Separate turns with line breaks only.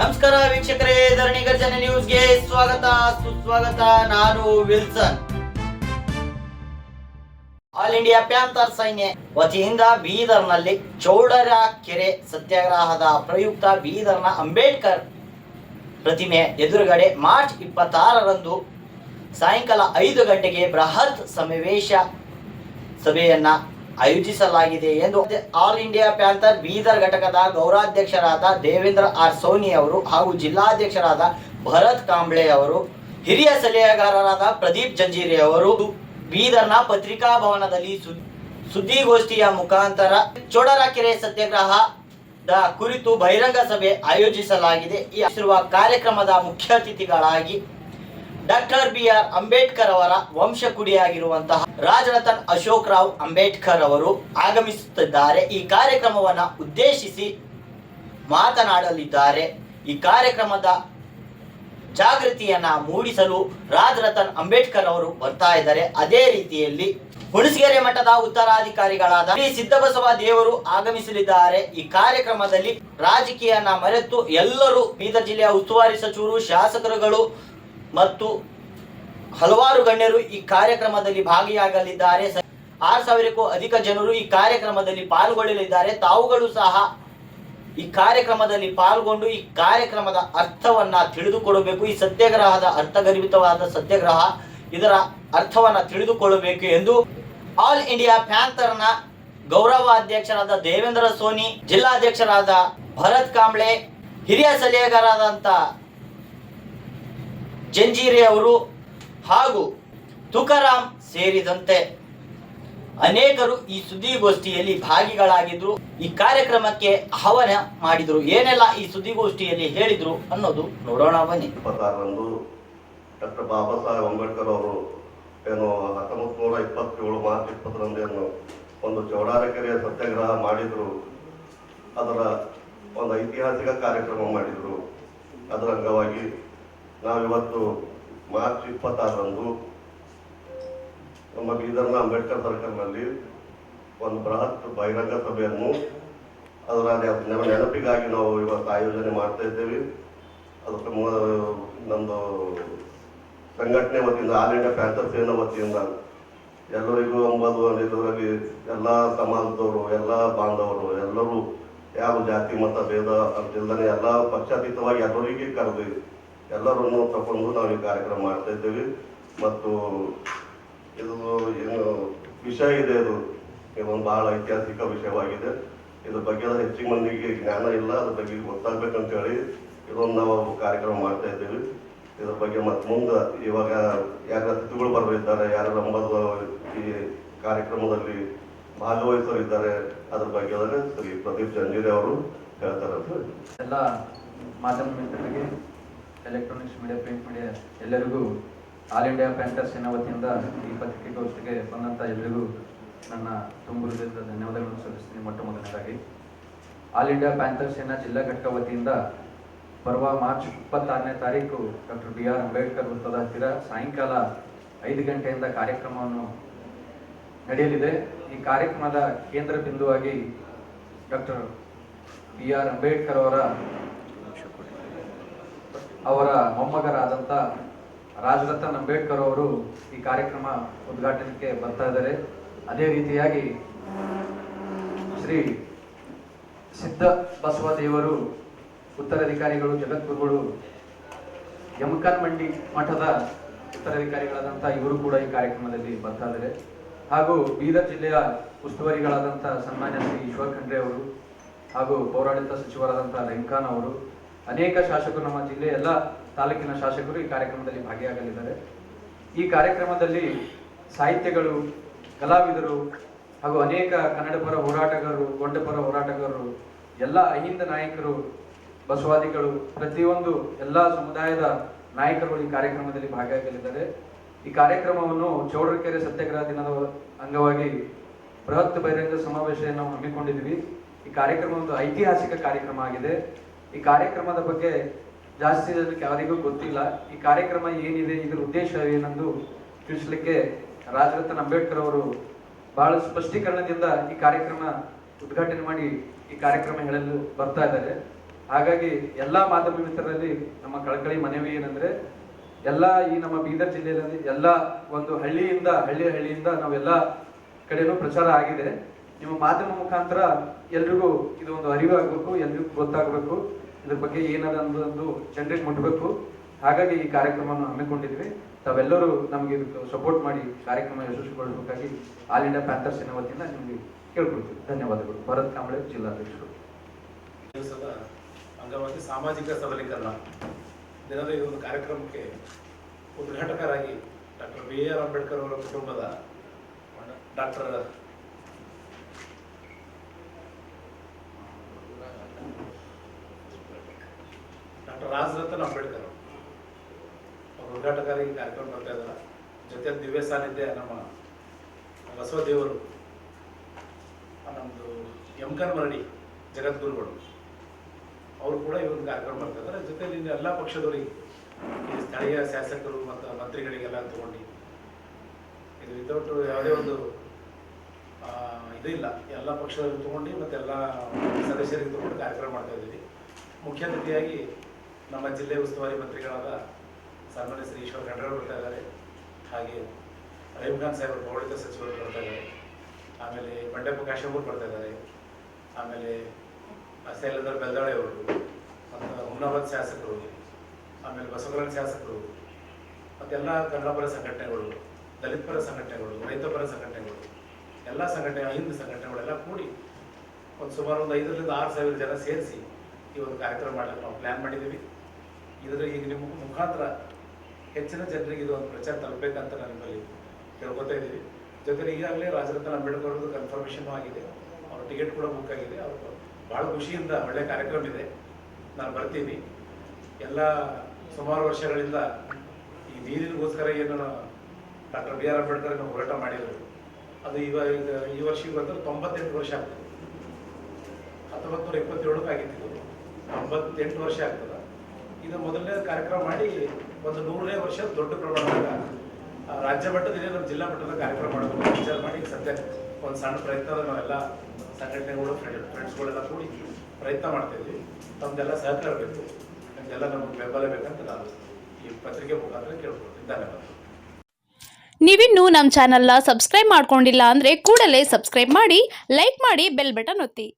ನಮಸ್ಕಾರ ವೀಕ್ಷಕರೇ, ಧರಣಿ ಗರ್ಜನೆ ನ್ಯೂಸ್ಗೆ ಸ್ವಾಗತ, ಸುಸ್ವಾಗತ. ನಾನು ವಿಲ್ಸನ್. ಆಲ್ ಇಂಡಿಯಾ ಪ್ಯಾಂಥರ್ ಸೈನ್ಯ ವತಿಯಿಂದ ಬೀದರ್ನಲ್ಲಿ ಚೌಡರ ಕೆರೆ ಸತ್ಯಾಗ್ರಹದ ಪ್ರಯುಕ್ತ ಬೀದರ್ನ ಅಂಬೇಡ್ಕರ್ ಪ್ರತಿಮೆ ಎದುರುಗಡೆ ಮಾರ್ಚ್ ಇಪ್ಪತ್ತಾರರಂದು ಸಾಯಂಕಾಲ ಐದು ಗಂಟೆಗೆ ಬೃಹತ್ ಸಮಾವೇಶ ಸಭೆಯನ್ನ ಆಯೋಜಿಸಲಾಗಿದೆ ಎಂದು ಆಲ್ ಇಂಡಿಯಾ ಪ್ಯಾಂಥರ್ ಬೀದರ್ ಘಟಕದ ಗೌರಾಧ್ಯಕ್ಷರಾದ ದೇವೇಂದ್ರ ಆರ್ ಸೋನಿ ಅವರು ಹಾಗೂ ಜಿಲ್ಲಾಧ್ಯಕ್ಷರಾದ ಭರತ್ ಕಾಂಬ್ಳೆ ಅವರು, ಹಿರಿಯ ಸಲಹೆಗಾರರಾದ ಪ್ರದೀಪ್ ಜಂಜೀರಿ ಅವರು, ಬೀದರ್ನ ಪತ್ರಿಕಾ ಭವನದಲ್ಲಿ ಸುದ್ದಿಗೋಷ್ಠಿಯ ಮುಖಾಂತರ ಚೋಡರಕೆರೆ ಸತ್ಯಾಗ್ರಹದ ಕುರಿತು ಬಹಿರಂಗ ಸಭೆ ಆಯೋಜಿಸಲಾಗಿದೆ. ಈ ಕಾರ್ಯಕ್ರಮದ ಮುಖ್ಯ ಅತಿಥಿಗಳಾಗಿ ಡಾಕ್ಟರ್ ಬಿ ಆರ್ ಅಂಬೇಡ್ಕರ್ ಅವರ ವಂಶಕುಡಿಯಾಗಿರುವಂತಹ ರಾಜರತನ್ ಅಶೋಕ್ ರಾವ್ ಅಂಬೇಡ್ಕರ್ ಅವರು ಆಗಮಿಸುತ್ತಿದ್ದಾರೆ. ಈ ಕಾರ್ಯಕ್ರಮವನ್ನು ಉದ್ದೇಶಿಸಿ ಮಾತನಾಡಲಿದ್ದಾರೆ. ಈ ಕಾರ್ಯಕ್ರಮದ ಜಾಗೃತಿಯನ್ನ ಮೂಡಿಸಲು ರಾಜರತನ್ ಅಂಬೇಡ್ಕರ್ ಅವರು ಬರ್ತಾ ಇದ್ದಾರೆ. ಅದೇ ರೀತಿಯಲ್ಲಿ ಹುಣಸಗೆರೆ ಮಠದ ಉತ್ತರಾಧಿಕಾರಿಗಳಾದ ಶ್ರೀ ಸಿದ್ದಬಸವ ದೇವರು ಆಗಮಿಸಲಿದ್ದಾರೆ. ಈ ಕಾರ್ಯಕ್ರಮದಲ್ಲಿ ರಾಜಕೀಯನ ಮರೆತು ಎಲ್ಲರೂ ಬೀದರ್ ಜಿಲ್ಲೆಯ ಉಸ್ತುವಾರಿ ಸಚಿವರು, ಶಾಸಕರುಗಳು ಮತ್ತು ಹಲವಾರು ಗಣ್ಯರು ಈ ಕಾರ್ಯಕ್ರಮದಲ್ಲಿ ಭಾಗಿಯಾಗಲಿದ್ದಾರೆ. ಆರು ಸಾವಿರಕ್ಕೂ ಅಧಿಕ ಜನರು ಈ ಕಾರ್ಯಕ್ರಮದಲ್ಲಿ ಪಾಲ್ಗೊಳ್ಳಲಿದ್ದಾರೆ. ತಾವುಗಳು ಸಹ ಈ ಕಾರ್ಯಕ್ರಮದಲ್ಲಿ ಪಾಲ್ಗೊಂಡು ಈ ಕಾರ್ಯಕ್ರಮದ ಅರ್ಥವನ್ನ ತಿಳಿದುಕೊಳ್ಳಬೇಕು. ಈ ಸತ್ಯಾಗ್ರಹದ ಅರ್ಥಗರ್ಭಿತವಾದ ಸತ್ಯಾಗ್ರಹ ಇದರ ಅರ್ಥವನ್ನ ತಿಳಿದುಕೊಳ್ಳಬೇಕು ಎಂದು ಆಲ್ ಇಂಡಿಯಾ ಪ್ಯಾಂಥರ್ನ ಗೌರವ ಅಧ್ಯಕ್ಷರಾದ ದೇವೇಂದ್ರ ಸೋನಿ, ಜಿಲ್ಲಾಧ್ಯಕ್ಷರಾದ ಭರತ್ ಕಾಂಬ್ಳೆ, ಹಿರಿಯ ಸಲಹೆಗಾರರಾದಂಥ ಜಂಜೀರೆ ಅವರು ಹಾಗೂ ತುಕಾರಾಮ್ ಸೇರಿದಂತೆ ಅನೇಕರು ಈ ಸುದ್ದಿಗೋಷ್ಠಿಯಲ್ಲಿ ಭಾಗಿಗಳಾಗಿದ್ರು. ಈ ಕಾರ್ಯಕ್ರಮಕ್ಕೆ ಆಹ್ವಾನ ಮಾಡಿದ್ರು. ಏನೆಲ್ಲ ಈ ಸುದ್ದಿಗೋಷ್ಠಿಯಲ್ಲಿ ಹೇಳಿದ್ರು ಅನ್ನೋದು ನೋಡೋಣ ಬನ್ನಿ.
ಇಪ್ಪತ್ತಾರರಂದು ಡಾಕ್ಟರ್ ಬಾಬಾ ಸಾಹೇಬ್ ಅಂಬೇಡ್ಕರ್ ಅವರು ಏನು ಹತ್ತೊಂಬತ್ತು ನೂರ ಇಪ್ಪತ್ತೇಳು ಮಾರ್ಚ್ ಇಪ್ಪತ್ತರಂದೇನು ಒಂದು ಚೌಡಾರಕೆರೆಯ ಸತ್ಯಾಗ್ರಹ ಮಾಡಿದ್ರು. ಅದರ ಒಂದು ಐತಿಹಾಸಿಕ ಕಾರ್ಯಕ್ರಮ ಮಾಡಿದರು. ಅದರ ಅಂಗವಾಗಿ ನಾವಿವತ್ತು ಮಾರ್ಚ್ ಇಪ್ಪತ್ತಾರರಂದು ನಮ್ಮ ಬೀದರ್ನ ಅಂಬೇಡ್ಕರ್ ಸರ್ಕಲ್ನಲ್ಲಿ ಒಂದು ಬೃಹತ್ ಬಹಿರಂಗ ಸಭೆಯನ್ನು ಅದರ ನೆನಪಿಗಾಗಿ ನಾವು ಇವತ್ತು ಆಯೋಜನೆ ಮಾಡ್ತಾ ಇದ್ದೇವೆ. ಅದಕ್ಕೆ ನಮ್ಮದು ಸಂಘಟನೆ ವತಿಯಿಂದ, ಆಲ್ ಇಂಡಿಯಾ ಪ್ಯಾಂಥರ್ ಸೇನಾ ವತಿಯಿಂದ ಎಲ್ಲರಿಗೂ ಅಂಬದು ಇದರಲ್ಲಿ ಎಲ್ಲ ಸಮಾಜದವರು, ಎಲ್ಲ ಬಾಂಧವರು, ಎಲ್ಲರೂ ಯಾವ ಜಾತಿ, ಮತ, ಭೇದ ಅಂತಿಲ್ಲದೆ ಎಲ್ಲ ಪಕ್ಷಾತೀತವಾಗಿ ಎಲ್ಲರಿಗೆ ಕರೆದು ಎಲ್ಲರನ್ನು ತಗೊಂಡು ನಾವು ಈ ಕಾರ್ಯಕ್ರಮ ಮಾಡ್ತಾ ಇದ್ದೇವೆ. ಮತ್ತು ಇದು ಏನು ವಿಷಯ ಇದೆ ಇದು ಇದೊಂದು ಬಹಳ ಐತಿಹಾಸಿಕ ವಿಷಯವಾಗಿದೆ. ಇದ್ರ ಬಗ್ಗೆ ಹೆಚ್ಚಿನ ಮಂದಿಗೆ ಜ್ಞಾನ ಇಲ್ಲ. ಅದ್ರ ಬಗ್ಗೆ ಗೊತ್ತಾಗ್ಬೇಕಂತ ಹೇಳಿ ಇದೊಂದು ನಾವು ಕಾರ್ಯಕ್ರಮ ಮಾಡ್ತಾ ಇದ್ದೇವೆ. ಇದ್ರ ಬಗ್ಗೆ ಮತ್ತೆ ಮುಂದೆ ಇವಾಗ ಯಾರ ಅತಿಥಿಗಳು ಬರಲಿದ್ದಾರೆ, ಯಾರು ನಂಬದು ಈ ಕಾರ್ಯಕ್ರಮದಲ್ಲಿ ಭಾಗವಹಿಸಲಿದ್ದಾರೆ. ಅದ್ರ ಬಗ್ಗೆ ಶ್ರೀ ಪ್ರದೀಪ್ ಜಂಜೀರಿ ಅವರು ಹೇಳ್ತಾರೆ.
ಎಲ್ಲ ಮಾಧ್ಯಮ ಮಿತ್ರರಿಗೆ ಎಲೆಕ್ಟ್ರಾನಿಕ್ಸ್ ಮೀಡಿಯಾ ಪ್ರಿಂಟ್ ಮೀಡಿಯಾ ಎಲ್ಲರಿಗೂ ಆಲ್ ಇಂಡಿಯಾ ಪ್ಯಾಂಟರ್ಸ್ ಸೇನಾ ವತಿಯಿಂದ ಈ ಪತ್ರಿಕೆಗೋಷ್ಠಿಗೆ ಬಂದಂಥ ಎಲ್ಲರಿಗೂ ನನ್ನ ತುಂಬ ಹೃದಯದ ಧನ್ಯವಾದಗಳನ್ನು ಸಲ್ಲಿಸ್ತೀನಿ ಮೊಟ್ಟ ಮೊದಲನೇದಾಗಿ. ಆಲ್ ಇಂಡಿಯಾ ಪ್ಯಾಂಥರ್ ಸೇನಾ ಜಿಲ್ಲಾ ಘಟಕ ವತಿಯಿಂದ ಬರುವ ಮಾರ್ಚ್ ಇಪ್ಪತ್ತಾರನೇ ತಾರೀಕು ಡಾಕ್ಟರ್ ಬಿ ಆರ್ ಅಂಬೇಡ್ಕರ್ ವೃತ್ತದ ಹತ್ತಿರ ಸಾಯಂಕಾಲ ಐದು ಗಂಟೆಯಿಂದ ಕಾರ್ಯಕ್ರಮವನ್ನು ನಡೆಯಲಿದೆ. ಈ ಕಾರ್ಯಕ್ರಮದ ಕೇಂದ್ರ ಬಿಂದುವಾಗಿ ಡಾಕ್ಟರ್ ಬಿ ಆರ್ ಅಂಬೇಡ್ಕರ್ ಅವರ ಅವರ ಮೊಮ್ಮಗರಾದಂಥ ರಾಜರತ್ನ ಅಂಬೇಡ್ಕರ್ ಅವರು ಈ ಕಾರ್ಯಕ್ರಮ ಉದ್ಘಾಟನೆಗೆ ಬರ್ತಾ ಇದ್ದಾರೆ. ಅದೇ ರೀತಿಯಾಗಿ ಶ್ರೀ ಸಿದ್ಧ ಬಸವ ದೇವರು ಉತ್ತರಾಧಿಕಾರಿಗಳು, ಜಗದ್ಗುರುಗಳು ಯಮಕನ್ ಮಂಡಿ ಮಠದ ಉತ್ತರಾಧಿಕಾರಿಗಳಾದಂಥ ಇವರು ಕೂಡ ಈ ಕಾರ್ಯಕ್ರಮದಲ್ಲಿ ಬರ್ತಾ ಇದ್ದಾರೆ. ಹಾಗೂ ಬೀದರ್ ಜಿಲ್ಲೆಯ ಉಸ್ತುವಾರಿಗಳಾದಂಥ ಸನ್ಮಾನ್ಯ ಶ್ರೀ ಈಶ್ವರ್ ಖಂಡ್ರೆ ಅವರು ಹಾಗೂ ಪೌರಾಡಳಿತ ಸಚಿವರಾದಂಥ ರೆಂಕಾನ್ ಅವರು ಅನೇಕ ಶಾಸಕರು ನಮ್ಮ ಜಿಲ್ಲೆಯ ಎಲ್ಲ ತಾಲೂಕಿನ ಶಾಸಕರು ಈ ಕಾರ್ಯಕ್ರಮದಲ್ಲಿ ಭಾಗಿಯಾಗಲಿದ್ದಾರೆ. ಈ ಕಾರ್ಯಕ್ರಮದಲ್ಲಿ ಸಾಹಿತ್ಯಗಳು, ಕಲಾವಿದರು ಹಾಗೂ ಅನೇಕ ಕನ್ನಡ ಪರ ಹೋರಾಟಗಾರರು ಗೊಂಡ ಪರ ಹೋರಾಟಗಾರರು, ಎಲ್ಲ ಅಹಿಂದ ನಾಯಕರು, ಬಸವಾದಿಗಳು, ಪ್ರತಿಯೊಂದು ಎಲ್ಲ ಸಮುದಾಯದ ನಾಯಕರು ಈ ಕಾರ್ಯಕ್ರಮದಲ್ಲಿ ಭಾಗಿಯಾಗಲಿದ್ದಾರೆ. ಈ ಕಾರ್ಯಕ್ರಮವನ್ನು ಚೌಡರಕೆರೆ ಸತ್ಯಾಗ್ರಹ ದಿನದ ಅಂಗವಾಗಿ ಬೃಹತ್ ಬಹಿರಂಗ ಸಮಾವೇಶವನ್ನು ಹಮ್ಮಿಕೊಂಡಿದ್ವಿ ಈ ಕಾರ್ಯಕ್ರಮ ಒಂದು ಐತಿಹಾಸಿಕ ಕಾರ್ಯಕ್ರಮ ಆಗಿದೆ. ಈ ಕಾರ್ಯಕ್ರಮದ ಬಗ್ಗೆ ಜಾಸ್ತಿ ಜನಕ್ಕೆ ಯಾರಿಗೂ ಗೊತ್ತಿಲ್ಲ. ಈ ಕಾರ್ಯಕ್ರಮ ಏನಿದೆ, ಇದರ ಉದ್ದೇಶ ಏನೆಂದು ತಿಳಿಸ್ಲಿಕ್ಕೆ ರಾಜರತ್ನ ಅಂಬೇಡ್ಕರ್ ಅವರು ಬಹಳ ಸ್ಪಷ್ಟೀಕರಣದಿಂದ ಈ ಕಾರ್ಯಕ್ರಮ ಉದ್ಘಾಟನೆ ಮಾಡಿ ಈ ಕಾರ್ಯಕ್ರಮ ಹೇಳಲು ಬರ್ತಾ ಇದ್ದಾರೆ. ಹಾಗಾಗಿ ಎಲ್ಲಾ ಮಾಧ್ಯಮ ಮಿತ್ರರಲ್ಲಿ ನಮ್ಮ ಕಳಕಳಿ ಮನವಿ ಏನಂದ್ರೆ, ಎಲ್ಲ ಈ ನಮ್ಮ ಬೀದರ್ ಜಿಲ್ಲೆಯಲ್ಲಿ ಎಲ್ಲ ಒಂದು ಹಳ್ಳಿಯಿಂದ ಹಳ್ಳಿ ಹಳ್ಳಿಯಿಂದ ನಾವೆಲ್ಲ ಕಡೆನೂ ಪ್ರಚಾರ ಆಗಿದೆ. ನಿಮ್ಮ ಮಾಧ್ಯಮ ಮುಖಾಂತರ ಎಲ್ರಿಗೂ ಇದು ಒಂದು ಅರಿವು ಆಗಬೇಕು ಎಲ್ರಿಗೂ ಗೊತ್ತಾಗಬೇಕು. ಇದ್ರ ಬಗ್ಗೆ ಏನದ ಅನ್ನೋದೊಂದು ಜನರೇಟ್ ಮಾಡಬೇಕು ಹಾಗಾಗಿ ಈ ಕಾರ್ಯಕ್ರಮವನ್ನು ಹಮ್ಮಿಕೊಂಡಿದ್ವಿ. ತಾವೆಲ್ಲರೂ ನಮಗೆ ಸಪೋರ್ಟ್ ಮಾಡಿ ಕಾರ್ಯಕ್ರಮ ಯಶಸ್ವಿಗೊಳ್ಳಬೇಕಾಗಿ ಆಲ್ ಇಂಡಿಯಾ ಪ್ಯಾಂಥರ್ಸಿನ ವತಿಯಿಂದ ನಿಮಗೆ ಕೇಳ್ಕೊಳ್ತೀವಿ ಧನ್ಯವಾದಗಳು. ಭರತ್ ಕಾಂಬಳೆ ಜಿಲ್ಲಾಧ್ಯಕ್ಷರು
ಅಂಗವಾಗಿ ಸಾಮಾಜಿಕ ಸಬಲೀಕರಣ. ದಿನದ ಈ ಒಂದು ಕಾರ್ಯಕ್ರಮಕ್ಕೆ ಉದ್ಘಾಟಕರಾಗಿ ಡಾಕ್ಟರ್ ಬಿ ಆರ್ ಅಂಬೇಡ್ಕರ್ ಅವರ ಕುಟುಂಬದ ಡಾಕ್ಟರ್ ಡಾಕ್ಟರ್ ರಾಜರತ್ನ ಅಂಬೇಡ್ಕರ್ ಅವರು ಉದ್ಘಾಟಕರಾಗಿ ಕಾರ್ಯಕ್ರಮ ಬರ್ತಾ ಇದ್ದಾರೆ ಜೊತೆ ದಿವ್ಯ ಸಾನ್ನಿಧ್ಯ ನಮ್ಮ ಬಸವದೇವರು. ನಮ್ಮದು ಯಮಕನ್ ಮರಡಿ, ಜಗದ್ಗುರುಗಳು. ಅವರು ಕೂಡ ಈ ಒಂದು ಕಾರ್ಯಕ್ರಮ ಮಾಡ್ತಾ ಇದ್ದಾರೆ ಜೊತೆ ಇನ್ನು ಎಲ್ಲ ಪಕ್ಷದವರಿಗೆ ಸ್ಥಳೀಯ ಶಾಸಕರು ಮತ್ತು ಮಂತ್ರಿಗಳಿಗೆಲ್ಲ ತಗೊಂಡು ಇದು ವಿತೌಟ್ ಯಾವುದೇ ಒಂದು ಇಲ್ಲ. ಎಲ್ಲ ಪಕ್ಷದವ್ರಿಗೆ ತಗೊಂಡು ಮತ್ತೆ ಎಲ್ಲ ಸದಸ್ಯರಿಗೆ ತಗೊಂಡು ಕಾರ್ಯಕ್ರಮ ಮಾಡ್ತಾ ಇದ್ದೀವಿ. ಮುಖ್ಯ ಅತಿಥಿಯಾಗಿ ನಮ್ಮ ಜಿಲ್ಲೆ ಉಸ್ತುವಾರಿ ಮಂತ್ರಿಗಳಾದ ಸನ್ಮಾನ್ಯ ಶ್ರೀ ಈಶ್ವರ್ ಖಂಡ್ರ ಅವರು ಬರ್ತಾ ಇದ್ದಾರೆ. ಹಾಗೆ ರಹೀಮ್ ಖಾನ್ ಸಾಹೇಬ್ ಅವರು ಪೌಡಿತ ಸಚಿವರು ಬರ್ತಾ ಇದ್ದಾರೆ. ಆಮೇಲೆ ಬಂಡೆಪ್ಪ ಕಾಶಂಪುರ್ ಬರ್ತಾ ಇದ್ದಾರೆ. ಆಮೇಲೆ ಶೈಲೇಂದ್ರ ಬೆಲ್ದಾಳೆ ಅವರು, ಮತ್ತು ಹುಮ್ನಾಬಾದ್ ಶಾಸಕರು, ಆಮೇಲೆ ಬಸವರಾಜ್ ಶಾಸಕರು ಮತ್ತೆಲ್ಲ ಕನ್ನಡಪರ ಸಂಘಟನೆಗಳು ದಲಿತ ಪರ ಸಂಘಟನೆಗಳು ರೈತ ಪರ ಸಂಘಟನೆಗಳು, ಎಲ್ಲ ಸಂಘಟನೆ, ಹಿಂದೂ ಸಂಘಟನೆಗಳೆಲ್ಲ ಕೂಡಿ ಒಂದು ಸುಮಾರು ಒಂದು ಐದರಿಂದ ಆರು ಸಾವಿರ ಜನ ಸೇರಿಸಿ ಈ ಒಂದು ಕಾರ್ಯಕ್ರಮ ಮಾಡಲಿಕ್ಕೆ ನಾವು ಪ್ಲ್ಯಾನ್ ಮಾಡಿದ್ದೀವಿ. ಇದರ ಈಗ ನಿಮ್ಮ ಮುಖಾಂತರ ಹೆಚ್ಚಿನ ಜನರಿಗೆ ಇದು ಒಂದು ಪ್ರಚಾರ ತಲುಪಬೇಕಂತ ನಾನು ನಿಮ್ಮಲ್ಲಿ ಕೇಳ್ಕೊತಾ ಇದ್ದೀವಿ. ಜೊತೆಗೆ ಈಗಾಗಲೇ ರಾಜರತ್ನ ಅಂಬೇಡ್ಕರ್ ಅವ್ರದ್ದು ಕನ್ಫರ್ಮೇಷನ್ ಆಗಿದೆ. ಅವ್ರ ಟಿಕೆಟ್ ಕೂಡ ಬುಕ್ ಆಗಿದೆ. ಅವರು ಭಾಳ ಖುಷಿಯಿಂದ ಒಳ್ಳೆ ಕಾರ್ಯಕ್ರಮ ಇದೆ. ನಾನು ಬರ್ತೀನಿ. ಎಲ್ಲ ಸುಮಾರು ವರ್ಷಗಳಿಂದ ಈ ನೀರಿನಗೋಸ್ಕರ ಏನು ಡಾಕ್ಟರ್ ಬಿ ಆರ್ ಅಂಬೇಡ್ಕರ್ ಏನು ಹೋರಾಟ ಮಾಡಿದರು ಅದು ಇವಾಗ ಈ ವರ್ಷ ಇವತ್ತು ತೊಂಬತ್ತೆಂಟು ವರ್ಷ ಆಗ್ತದೆ. ಹತ್ತೊಂಬತ್ತು ನೂರ ಇಪ್ಪತ್ತೇಳಕ್ಕೆ ಆಗಿತ್ತು. ತೊಂಬತ್ತೆಂಟು ವರ್ಷ ಆಗ್ತದೆ. ಇದು ಮೊದಲನೇ ಕಾರ್ಯಕ್ರಮ ಮಾಡಿ ಒಂದು ನೂರನೇ ವರ್ಷ ದೊಡ್ಡ ಪ್ರಮಾಣದಾಗ ರಾಜ್ಯ ಮಟ್ಟದಲ್ಲಿ ನಮ್ಮ ಜಿಲ್ಲಾ ಮಟ್ಟದ ಕಾರ್ಯಕ್ರಮ ಮಾಡಬೇಕು ವಿಚಾರ ಮಾಡಿ ಸದ್ಯ ಒಂದು ಸಣ್ಣ ಪ್ರಯತ್ನದ ನಾವೆಲ್ಲ ಸಂಘಟನೆಗಳು ಫ್ರೆಂಡ್ ಫ್ರೆಂಡ್ಸ್ಗಳೆಲ್ಲ ಕೂಡಿ ಪ್ರಯತ್ನ ಮಾಡ್ತಾ ಇದ್ವಿ. ತಮ್ಮದೆಲ್ಲ ಸಹಕಾರ ಬೇಕು, ನಿಮ್ದೆಲ್ಲ ನಮ್ಗೆ ಬೆಂಬಲ ಬೇಕಂತ ನಾನು ಈ ಪತ್ರಿಕೆ ಮುಖಾಂತರ ಕೇಳ್ಕೊಳ್ತೀನಿ. ಧನ್ಯವಾದ.
ನೀವಿನ್ನೂ ನಮ್ಮ ಚಾನಲ್ನ ಸಬ್ಸ್ಕ್ರೈಬ್ ಮಾಡ್ಕೊಂಡಿಲ್ಲ ಅಂದರೆ ಕೂಡಲೇ ಸಬ್ಸ್ಕ್ರೈಬ್ ಮಾಡಿ ಲೈಕ್ ಮಾಡಿ ಬೆಲ್ ಬಟನ್ ಒತ್ತಿ.